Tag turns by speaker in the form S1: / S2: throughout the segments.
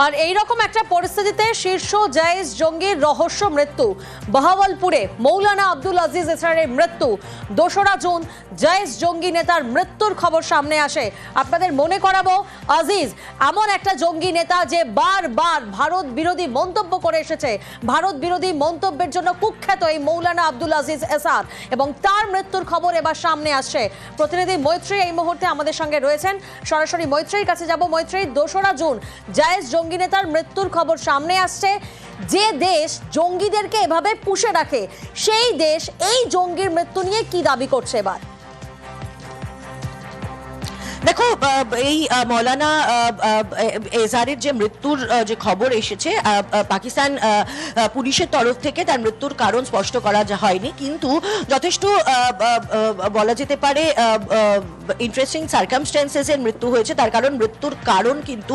S1: আর এই রকম একটা পরিস্থিতিতে শীর্ষ জায়েজ জঙ্গির রহস্য মৃত্যু। বাহাওয়ালপুরে মৌলানা আব্দুল আজিজ এসরারের মৃত্যু। দোসরা জুন জায়েজ জঙ্গি নেতার মৃত্যুর খবর সামনে আসে। আপনাদের মনে করাবো, আজিজ, এমন একটা জঙ্গি নেতা যে বারবার ভারত বিরোধী মন্তব্য করে এসেছে। ভারত বিরোধী মন্তব্যের জন্য কুখ্যাত এই মৌলানা আব্দুল আজিজ এসার এবং তার মৃত্যুর খবর এবার সামনে আসছে। প্রতিনিধি মৈত্রী এই মুহূর্তে আমাদের সঙ্গে রয়েছেন। সরাসরি মৈত্রীর কাছে যাব। মৈত্রী দোসরা জুন জায়েজ জঙ্গি নেতার মৃত্যুর খবর সামনে আসছে। যে দেশ জঙ্গিদেরকে এভাবে পুষে রাখে, সেই দেশ এই জঙ্গির মৃত্যু নিয়ে কি দাবি করছে এবার?
S2: দেখো এই মৌলানা এজারের যে মৃত্যুর যে খবর এসেছে পাকিস্তান পুলিশের তরফ থেকে তার মৃত্যুর কারণ স্পষ্ট করা হয়নি। কিন্তু যথেষ্ট বলা যেতে পারে ইন্টারেস্টিং সার্কামস্টেন্সেসের মৃত্যু হয়েছে। তার কারণ মৃত্যুর কারণ কিন্তু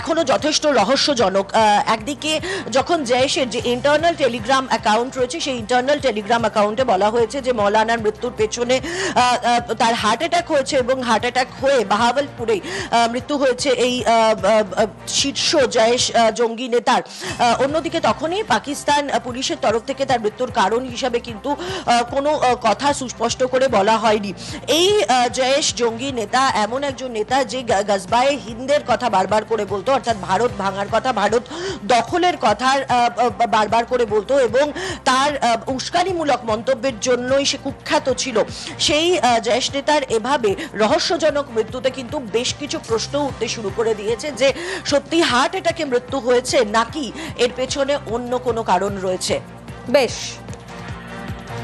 S2: এখনও যথেষ্ট রহস্যজনক। একদিকে যখন জয়েশের যে ইন্টারনাল টেলিগ্রাম অ্যাকাউন্ট রয়েছে, সেই ইন্টারনাল টেলিগ্রাম অ্যাকাউন্টে বলা হয়েছে যে মৌলানার মৃত্যুর পেছনে তার হার্ট অ্যাটাক হয়েছে এবং হার্ট অ্যাটাক হয়ে বাহাওয়ালপুরে আহ, মৃত্যু হয়েছে এই শীর্ষ জয়েশ জঙ্গি নেতার। অন্যদিকে তখনই পাকিস্তান পুলিশের তরফ থেকে তার মৃত্যুর কারণ হিসাবে কিন্তু কোনো কথা সুস্পষ্ট করে বলা হয়নি। এই জয়েশ জঙ্গি নেতা এমন একজন নেতা যে গজবায়ে হিন্দের কথা বারবার করে বলতো অর্থাৎ ভারত ভাঙার কথা ভারত দখলের কথা বারবার করে বলতো এবং তার উস্কানিমূলক মন্তব্যের জন্যই সে কুখ্যাত ছিল। সেই জয়েশ নেতার এভাবে রহস্যজনক মৃত্যুতে কিন্তু বেশ কিছু প্রশ্ন উঠতে শুরু করে দিয়েছে যে সত্যি হার্ট অ্যাটাকে মৃত্যু হয়েছে নাকি? এর পেছনে অন্য কোনো কারণ রয়েছে।
S1: বেশ।